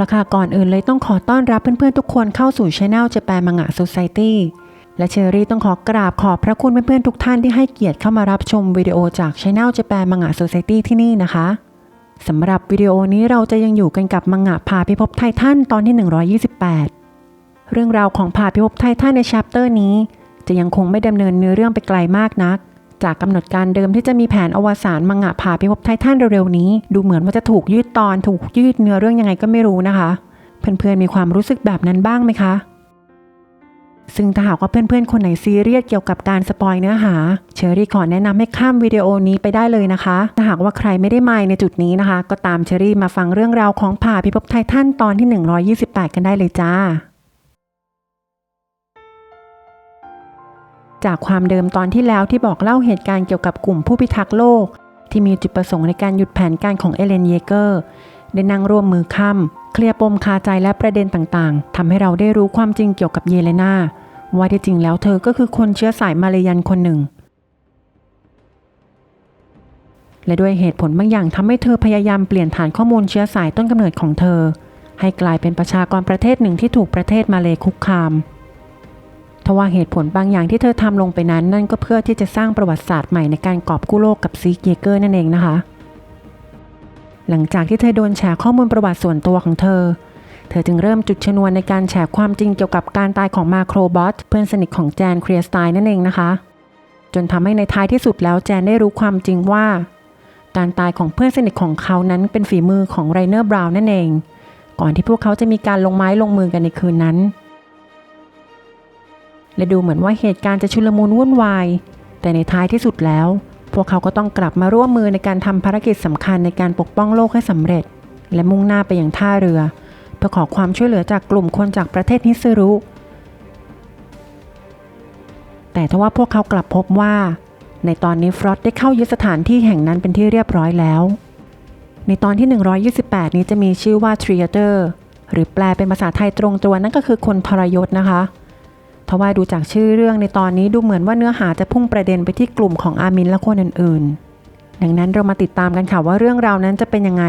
ละค่ะ ก่อนอื่นเลยต้องขอต้อนรับเพื่อนๆทุกคนเข้าสู่ช anel เจแปนมังงะ Society และเชอรี่ต้องขอกราบขอบพระคุณเพื่อนๆทุกท่านที่ให้เกียรติเข้ามารับชมวิดีโอจากช anel เจแปนมังงะ Society ที่นี่นะคะสำหรับวิดีโอนี้เราจะยังอยู่กันกับมังงะพาพิภพไททันตอนที่ 128 เรื่องราวของพาพิภพไททันในชัปเตอร์นี้ จะยังคงไม่ดำเนินเนื้อเรื่องไปไกลมากนัก จากกำหนดการเดิมที่จะมีแผนอวสานมังงะพาพิภพไททันเร็วๆนี้ ดูเหมือนว่าจะถูกยืดตอนถูกยืดเนื้อเรื่องยังไงก็ไม่รู้นะคะ เพื่อนๆมีความรู้สึกแบบนั้นบ้างไหมคะ ซึ่งถ้าหากว่าเพื่อนๆคนไหนซีเรียสเกี่ยวกับการสปอยเนื้อหา เชอรี่ขอแนะนำให้ข้ามวิดีโอนี้ไปได้เลยนะคะ ถ้าหากว่าใครไม่ได้มายในจุดนี้นะคะ ก็ตามเชอรี่มาฟังเรื่องราวของผ่าพิภพไททันตอนที่ 128 กันได้เลยจ้า จากความเดิมตอนที่แล้วที่บอกเล่าเหตุการณ์เกี่ยวกับกลุ่มผู้พิทักษ์โลก ที่มีจุดประสงค์ในการหยุดแผนการของเอเลนเยเกอร์ได้นั่งร่วมมือค่ำเคลียร์ปมคาใจและประเด็นต่างๆทำให้เราได้รู้ความจริงเกี่ยวกับเยเลนาว่าที่จริงแล้วเธอก็คือคนเชื้อสายมาเลยันคนหนึ่ง และด้วยเหตุผลบางอย่างทำให้เธอพยายามเปลี่ยนฐานข้อมูลเชื้อสายต้นกำเนิดของเธอ ให้กลายเป็นประชากรประเทศหนึ่งที่ถูกประเทศมาเลคุกคาม ทว่าเหตุผลบางอย่างที่เธอทำลงไปนั้น นั่นก็เพื่อที่จะสร้างประวัติศาสตร์ใหม่ในการกอบกู้โลกกับซีเกเกอร์นั่นเองนะคะ หลังจากที่เธอโดนแฉข้อมูลประวัติส่วนตัวของเธอ เธอจึงเริ่มจุดชนวนในการแฉความจริงเกี่ยวกับการตายของมาโครบอทเพื่อนสนิทของแจนเคลียสไตน์นั่นเองนะคะ จนทำให้ในท้ายที่สุดแล้วแจนได้รู้ความจริงว่า การตายของเพื่อนสนิทของเขานั้นเป็นฝีมือของไรเนอร์บราวน์นั่นเอง ก่อนที่พวกเขาจะมีการลงไม้ลงมือกันในคืนนั้น และดูเหมือนว่าเหตุการณ์จะชุลมุนวุ่นวาย แต่ในท้ายที่สุดแล้ว พวกเขาก็ต้องกลับมาร่วมมือในการทำภารกิจสำคัญในการปกป้องโลกให้สำเร็จ และมุ่งหน้าไปยังท่าเรือ เพื่อขอความช่วยเหลือจากกลุ่มคนจากประเทศฮิซึรุ แต่ทว่าพวกเขากลับพบว่า ในตอนนี้ฟรอตได้เข้ายึดสถานที่แห่งนั้นเป็นที่เรียบร้อยแล้ว ในตอนที่ 128 นี้จะมีชื่อว่าทริเ t อร์หรือแปลเป็นภาษาไทยตรงตัวนั่นก็คือคนทรยศนะคะ ทว่าดูจากชื่อเรื่องในตอนนี้ดูเหมือนว่าเนื้อหาจะพุ่งประเด็นไปที่กลุ่มของอามินและคนอื่นๆ ดังนั้นเรามาติดตามกันค่ะว่าเรื่องราวนั้นจะเป็นยังไง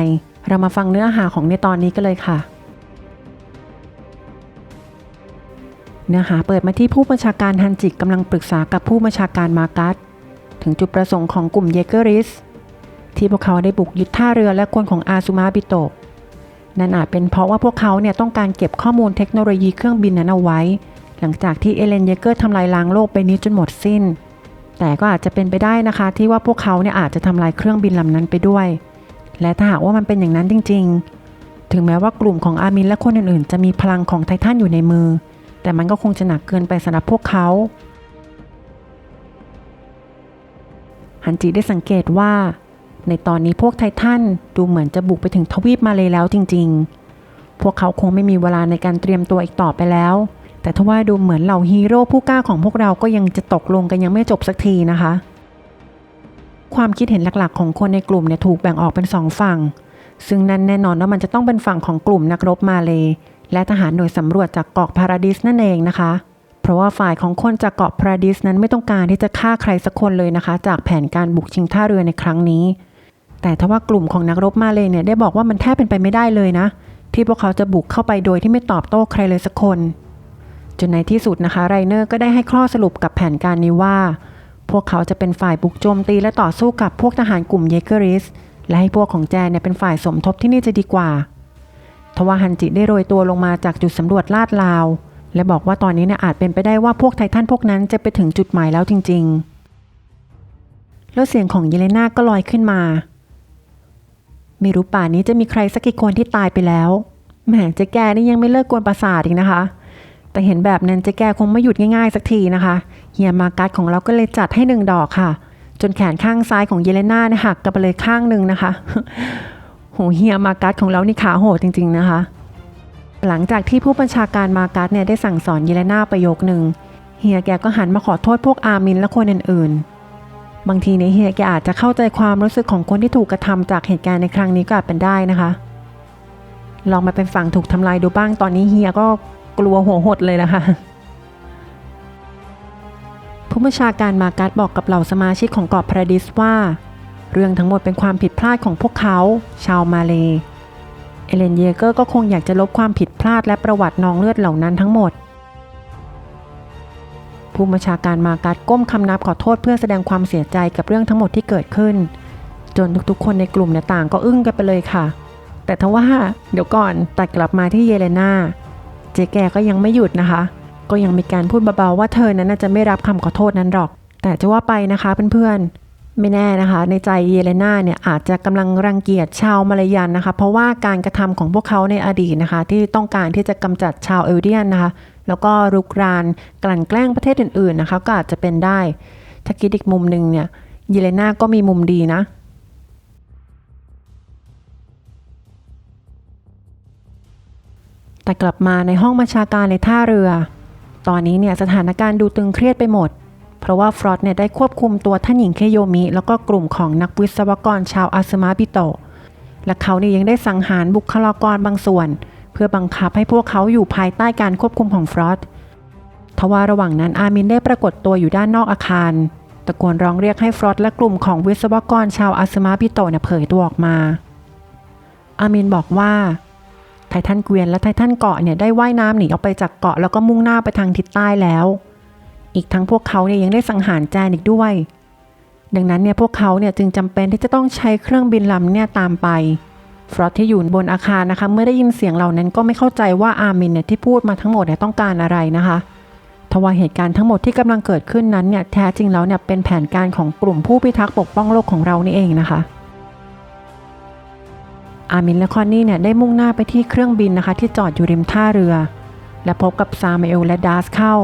เรามาฟังเนื้อหาของในตอนนี้กันเลยค่ะ เนื้อหาเปิดมาที่ผู้บัญชาการฮันจิกกำลังปรึกษากับผู้บัญชาการมากัสถึงจุดประสงค์ของกลุ่มเยเกอริสที่พวกเขาได้บุกยึดท่าเรือและคนของอาซูมาบิโตะนั่นอาจเป็นเพราะว่าพวกเขาเนี่ยต้องการเก็บข้อมูลเทคโนโลยีเครื่องบินนั้นเอาไว้ หลังจากที่เอเลนเยเกอร์ทำลายล้างโลกไปนี้จนหมดสิ้น แต่ก็อาจจะเป็นไปได้นะคะ ที่ว่าพวกเขาเนี่ยอาจจะทำลายเครื่องบินลำนั้นไปด้วย และถ้าหากว่ามันเป็นอย่างนั้นจริง ๆ ถึงแม้ว่ากลุ่มของอามินและคนอื่นๆ จะมีพลังของไททันอยู่ในมือ แต่มันก็คงจะหนักเกินไปสำหรับพวกเขาฮันจิได้สังเกตว่า ในตอนนี้พวกไททันดูเหมือนจะบุกไปถึงทวีปมาเลยแล้วจริง ๆ พวกเขาคงไม่มีเวลาในการเตรียมตัวอีกต่อไปแล้ว แต่ทว่าดูเหมือนเหล่าฮีโร่ผู้กล้าของพวกเราก็ยังจะตกลงกันยังไม่จบสักทีนะคะ ความคิดเห็นหลักๆ ของคนในกลุ่มเนี่ยถูกแบ่งออกเป็นสองฝั่ง ซึ่งนั่นแน่นอนว่ามันจะต้องเป็นฝั่งของกลุ่มนักรบมาเลยและทหารหน่วยสำรวจจากเกาะพาราดิสนั่นเองนะคะ เพราะว่าฝ่ายของคนจากเกาะพาราดิสนั้นไม่ต้องการที่จะฆ่าใครสักคนเลยนะคะ จากแผนการบุกชิงท่าเรือในครั้งนี้ แต่ทว่ากลุ่มของนักรบมาเลยเนี่ยได้บอกว่ามันแทบเป็นไปไม่ได้เลยนะ ที่พวกเขาจะบุกเข้าไปโดยที่ไม่ตอบโต้ใครเลยสักคน จนในที่สุดนะคะไรเนอร์ก็ได้ให้ข้อสรุปกับแผนการนี้ว่า พวกเขาจะเป็นฝ่ายบุกโจมตีและต่อสู้กับพวกทหารกลุ่มเยเกอริส และให้พวกของแจนเนี่ยเป็นฝ่ายสมทบที่นี่จะดีกว่าทว่าฮันจิได้โรยตัวลงมาจากจุดสำรวจลาดลาว และบอกว่าตอนนี้เนี่ยอาจเป็นไปได้ว่าพวกไททันพวกนั้นจะไปถึงจุดหมายแล้วจริง ๆ แล้วเสียงของเยเลนาก็ลอยขึ้นมาไม่รู้ป่านนี้จะมีใครสักกี่คนที่ตายไปแล้วแหมเจ๊แกนี่ยังไม่เลิกกวนประสาทอีกนะคะ แต่เห็นแบบนั้นเจ๊แกคงไม่หยุดง่ายๆสักทีนะคะ เฮียมากัสของเราก็เลยจัดให้หนึ่งดอกค่ะ จนแขนข้างซ้ายของเยเลนาเนี่ยหักกันไปเลยข้างหนึ่งนะคะโหเฮียมากัสของเรานี่ขาโหดจริง ๆนะคะ หลังจากที่ผู้บัญชาการมากัสเนี่ยได้สั่งสอนเยเลนาประโยคหนึ่งเฮียแกก็หันมาขอโทษพวกอามินและคนอื่นๆ บางทีในยเฮียแกอาจจะเข้าใจความรู้สึกของคนที่ถูกกระทำจากเหตุการณ์ในครั้งนี้ก็อาจเป็นได้นะคะ ลองมาเป็นฝั่งถูกทำลายดูบ้างตอนนี้เฮียก็ กลัวหัวหดเลยนะคะ ผู้บัญชาการมาการ์ดบอกกับเหล่าสมาชิกของเกาะพราดิสว่า เรื่องทั้งหมดเป็นความผิดพลาดของพวกเขา ชาวมาเลเอเลนเยเกอร์ก็คงอยากจะลบความผิดพลาดและประวัตินองเลือดเหล่านั้นทั้งหมด ผู้บัญชาการมาการก้มคำนับขอโทษเพื่อแสดงความเสียใจกับเรื่องทั้งหมดที่เกิดขึ้น จนทุกๆ คนในกลุ่มเนี่ยต่างก็อึ้งกันไปเลยค่ะ แต่ทว่าเดี๋ยวก่อนตัดกลับมาที่เยเลนา เจแกก็ยังไม่หยุดนะคะ ก็ยังมีการพูดเบาๆว่าเธอนั้นน่าจะไม่รับคำขอโทษนั้นหรอก แต่จะว่าไปนะคะเพื่อนๆ ไม่แน่นะคะ ในใจเยเลนาเนี่ยอาจจะกำลังรังเกียจชาวมาลายันนะคะ เพราะว่าการกระทำของพวกเขาในอดีตนะคะ ที่ต้องการที่จะกำจัดชาวเอลเดียนนะคะ แล้วก็รุกรานกลั่นแกล้งประเทศอื่นๆนะคะ ก็อาจจะเป็นได้ถ้าคิดอีกมุมหนึ่งเนี่ยเยเลนาก็มีมุมดีนะ แต่กลับมาในห้องบัญชาการในท่าเรือ ตอนนี้เนี่ยสถานการณ์ดูตึงเครียดไปหมด เพราะว่าฟรอดเนี่ยได้ควบคุมตัวท่านหญิงเคโยมิ แล้วก็กลุ่มของนักวิศวกรชาวอาซึมาบิโตะ และเขาเนี่ยยังได้สังหารบุคลากรบางส่วน เพื่อบังคับให้พวกเขาอยู่ภายใต้การควบคุมของฟรอดทว่าระหว่างนั้นอามินได้ปรากฏตัวอยู่ด้านนอกอาคารตะโกนร้องเรียกให้ฟรอดและกลุ่มของวิศวกรชาวอาซึมาบิโตะเนี่ยเผยตัวออกมา อามินบอกว่า ไททันเกวียนและไททันเกาะเนี่ยได้ว่ายน้ำหนีออกไปจากเกาะแล้วก็มุ่งหน้าไปทางทิศใต้แล้ว อีกทั้งพวกเขาเนี่ยยังได้สังหารแจนอีกด้วย ดังนั้นเนี่ยพวกเขาเนี่ยจึงจำเป็นที่จะต้องใช้เครื่องบินลำเนี่ยตามไปฟรอตที่อยู่บนอาคารนะคะ เมื่อได้ยินเสียงเหล่านั้นก็ไม่เข้าใจว่าอาร์มินเนี่ยที่พูดมาทั้งหมดเนี่ยต้องการอะไรนะคะทว่าเหตุการณ์ทั้งหมดที่กำลังเกิดขึ้นนั้นเนี่ยแท้จริงแล้วเนี่ยเป็นแผนการของกลุ่มผู้พิทักษ์ปกป้องโลกของเรานี่เองนะคะ อามินและคอนนี่เนี่ยได้มุ่งหน้าไปที่เครื่องบินนะคะ ที่จอดอยู่ริมท่าเรือ และพบกับซามูเอลและดาสเข้า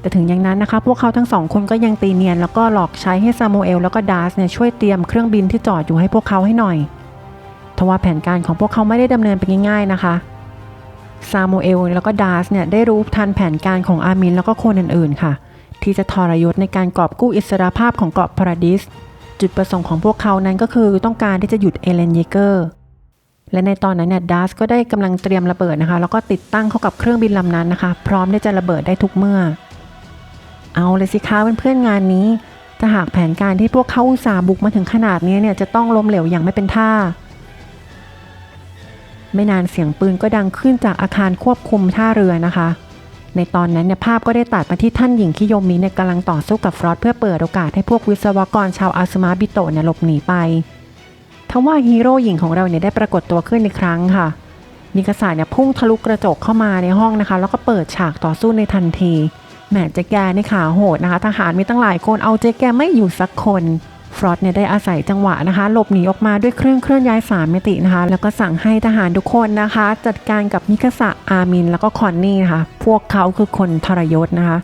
แต่ถึงอย่างนั้นนะคะ พวกเขาทั้งสองคนก็ยังตีเนียน แล้วก็หลอกใช้ให้ซามูเอลแล้วก็ดาสเนี่ยช่วยเตรียมเครื่องบินที่จอดอยู่ให้พวกเขาให้หน่อยทว่าแผนการของพวกเขาไม่ได้ดำเนินไปง่ายๆนะคะซามูเอลแล้วก็ดาสเนี่ยได้รู้ทันแผนการของอามินแล้วก็คนอื่นๆค่ะ ที่จะทรยศในการกอบกู้อิสรภาพของเกาะพาราดิสจุดประสงค์ของพวกเขานั้นก็คือต้องการที่จะหยุดเอเลนเยเกอร์ และในตอนนั้นเนี่ยดัสก็ได้กำลังเตรียมระเบิดนะคะ แล้วก็ติดตั้งเข้ากับเครื่องบินลำนั้นนะคะ พร้อมที่จะระเบิดได้ทุกเมื่อ เอาเลยสิคะเพื่อนๆงานนี้ถ้าหากแผนการที่พวกเขาอุตส่าห์บุกมาถึงขนาดนี้เนี่ยจะต้องล้มเหลวอย่างไม่เป็นท่า ไม่นานเสียงปืนก็ดังขึ้นจากอาคารควบคุมท่าเรือนะคะ ในตอนนั้นเนี่ยภาพก็ได้ตัดมาที่ท่านหญิงคิโยมิเนี่ยกำลังต่อสู้กับฟรอสเพื่อเปิดโอกาสให้พวกวิศวกรชาวอาซมาบิโตะเนี่ยหลบหนีไป ทว่าฮีโร่หญิงของเราเนี่ยได้ปรากฏตัวขึ้นในครั้งค่ะมิกาสาเนี่ยพุ่งทะลุกระจกเข้ามาในห้องนะคะ แล้วก็เปิดฉากต่อสู้ในทันทีแหมเจ๊แกนี่ขาโหดนะคะ ทหารมีตั้งหลายคนเอาเจ๊แกไม่อยู่สักคนฟรอดเนี่ยได้อาศัยจังหวะนะคะ หลบหนีออกมาด้วยเครื่องเคลื่อนย้ายสามมิตินะคะ แล้วก็สั่งให้ทหารทุกคนนะคะ จัดการกับมิกาสะอามิน แล้วก็คอนนี่นะคะ พวกเขาคือคนทรยศนะคะ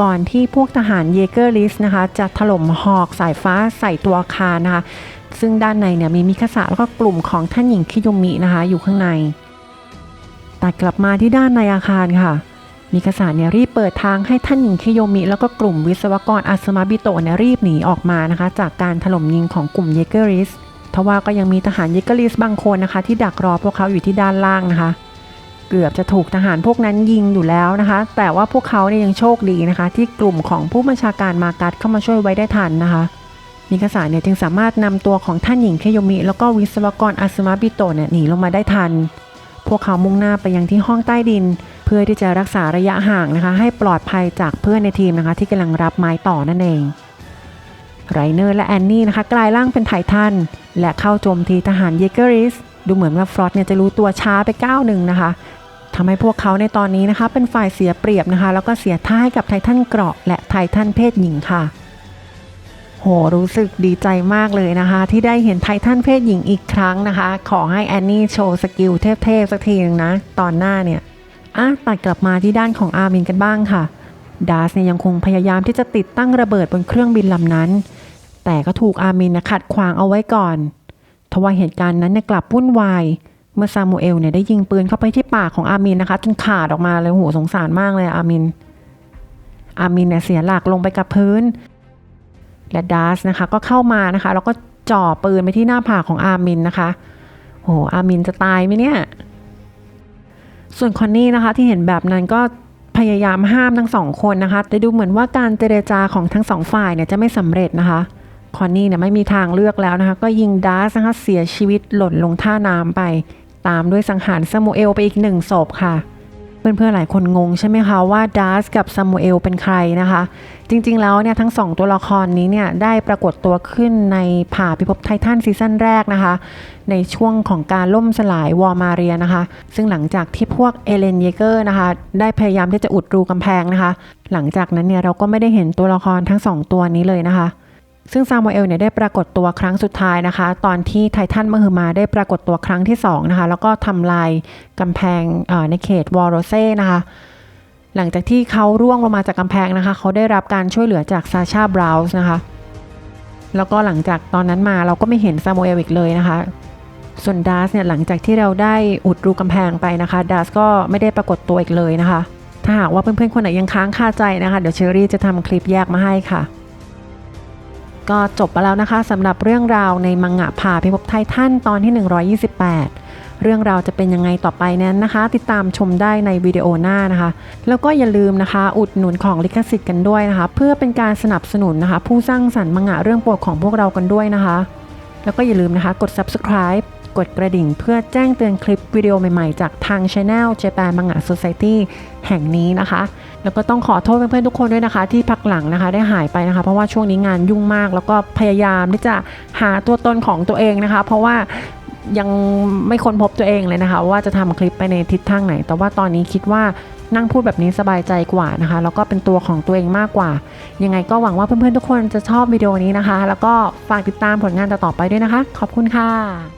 ก่อนที่พวกทหารเยเกอร์ลิสนะคะ จะถล่มหอกสายฟ้าใส่ตัวอาคารนะคะ ซึ่งด้านในเนี่ยมีมิคาสะแล้วก็กลุ่มของท่านหญิงคิโยมินะคะ อยู่ข้างใน ตัดกลับมาที่ด้านในอาคารค่ะ มิคาสะเนี่ยรีบเปิดทางให้ท่านหญิงคิโยมิ แล้วก็กลุ่มวิศวกรอาสมาบิโตะเนี่ยรีบหนีออกมานะคะ จากการถล่มยิงของกลุ่มเยเกอร์ลิสทว่าก็ยังมีทหารเยเกอร์ลิสบางคนนะคะ ที่ดักรอพวกเขาอยู่ที่ด้านล่างนะคะ เกือบจะถูกทหารพวกนั้นยิงอยู่แล้วนะคะ แต่ว่าพวกเขาเนี่ยยังโชคดีนะคะ ที่กลุ่มของผู้บัญชาการมากัดเข้ามาช่วยไว้ได้ทันนะคะมิคาสะเนี่ยจึงสามารถนำตัวของท่านหญิงเคโยมิ แล้วก็วิศวกรอาซึมาบิโตเนี่ยหนีลงมาได้ทัน พวกเขามุ่งหน้าไปยังที่ห้องใต้ดิน เพื่อที่จะรักษาระยะห่างนะคะ ให้ปลอดภัยจากเพื่อนในทีมนะคะ ที่กำลังรับไม้ต่อนั่นเองไรเนอร์และแอนนี่นะคะ กลายร่างเป็นไททันและเข้าโจมตีทหารเยเกอริส ดูเหมือนว่าฟรอสเนี่ยจะรู้ตัวช้าไปก้าวหนึ่งนะคะทำให้พวกเขาในตอนนี้นะคะ เป็นฝ่ายเสียเปรียบนะคะ แล้วก็เสียท่าให้กับไททันเกราะ และไททันเพศหญิงค่ะ โหรู้สึกดีใจมากเลยนะคะ ที่ได้เห็นไททันเพศหญิงอีกครั้งนะคะ ขอให้แอนนี่โชว์สกิลเทพๆสักทีนึงนะ ตอนหน้าเนี่ยอะตัดกลับมาที่ด้านของอาร์มินกันบ้างค่ะดาสเนี่ยยังคงพยายามที่จะติดตั้งระเบิดบนเครื่องบินลำนั้น แต่ก็ถูกอาร์มินนะขัดขวางเอาไว้ก่อน ทว่าเหตุการณ์นั้นเนี่ยกลับวุ่นวายเมื่อซามูเอลเนี่ยได้ยิงปืนเข้าไปที่ปากของอามินนะคะ จนขาดออกมาเลยโหสงสารมากเลยอามิน อามินเนี่ยเสียหลักลงไปกับพื้น และดาสนะคะก็เข้ามานะคะแล้วก็จ่อปืนไปที่หน้าผากของอามินนะคะโหอามินจะตายไหมเนี่ย ส่วนคอนนี่นะคะที่เห็นแบบนั้นก็พยายามห้ามทั้งสองคนนะคะ แต่ดูเหมือนว่าการเจรจาของทั้งสองฝ่ายเนี่ยจะไม่สำเร็จนะคะ คอนนี่เนี่ยไม่มีทางเลือกแล้วนะคะ ก็ยิงดาร์สนะคะเสียชีวิตหล่นลงท่าน้ำไป ตามด้วยสังหารซามูเอลไปอีกหนึ่งศพค่ะเพื่อนๆหลายคนงงใช่ไหมคะว่าดาร์สกับซามูเอลเป็นใครนะคะ จริงๆแล้วเนี่ยทั้งสองตัวละครนี้เนี่ยได้ปรากฏตัวขึ้นในผ่าพิภพไททันซีซั่นแรกนะคะ ในช่วงของการล่มสลายวอร์มาเรียนะคะ ซึ่งหลังจากที่พวกเอเลนเยเกอร์นะคะ ได้พยายามที่จะอุดรูกำแพงนะคะ หลังจากนั้นเนี่ยเราก็ไม่ได้เห็นตัวละครทั้งสองตัวนี้เลยนะคะ ซึ่งซามูเอลเนี่ยได้ปรากฏตัวครั้งสุดท้ายนะคะ ตอนที่ไททันมหึมาได้ปรากฏตัวครั้งที่สองนะคะแล้วก็ทำลายกำแพงในเขตวอร์โรเซ่นะคะหลังจากที่เขาร่วงลงมาจากกำแพงนะคะ เขาได้รับการช่วยเหลือจากซาชาบราวส์นะคะ แล้วก็หลังจากตอนนั้นมาเราก็ไม่เห็นซามูเอลอีกเลยนะคะ ส่วนดาสเนี่ยหลังจากที่เราได้อุดรูกำแพงไปนะคะดาสก็ไม่ได้ปรากฏตัวอีกเลยนะคะ ถ้าหากว่าเพื่อนๆคนไหนยังค้างคาใจนะคะ เดี๋ยวเชอรี่จะทำคลิปแยกมาให้ค่ะ ก็จบไปแล้วนะคะสำหรับเรื่องราวในมังงะผ่าพิภพไททันตอนที่ 128 เรื่องราวจะเป็นยังไงต่อไปนั้นนะคะ ติดตามชมได้ในวิดีโอหน้านะคะ แล้วก็อย่าลืมนะคะ อุดหนุนของลิขสิทธิ์กันด้วยนะคะ เพื่อเป็นการสนับสนุนนะคะ ผู้สร้างสรรค์มังงะเรื่องโปรดของพวกเรากันด้วยนะคะ แล้วก็อย่าลืมนะคะ กด subscribe กดกระดิ่งเพื่อแจ้งเตือนคลิปวิดีโอใหม่ๆ จากทาง Channel Japan Manga Society แห่งนี้นะคะ แล้วก็ต้องขอโทษเพื่อนๆทุกคนด้วยนะคะ ที่พักหลังนะคะได้หายไปนะคะ เพราะว่าช่วงนี้งานยุ่งมาก แล้วก็พยายามที่จะหาตัวตนของตัวเองนะคะ เพราะว่ายังไม่ค้นพบตัวเองเลยนะคะ ว่าจะทำคลิปไปในทิศทางไหน แต่ว่าตอนนี้คิดว่านั่งพูดแบบนี้สบายใจกว่านะคะ แล้วก็เป็นตัวของตัวเองมากกว่า ยังไงก็หวังว่าเพื่อนๆทุกคนจะชอบวิดีโอนี้นะคะ แล้วก็ฝากติดตามผลงานต่อๆไปด้วยนะคะ ขอบคุณค่ะ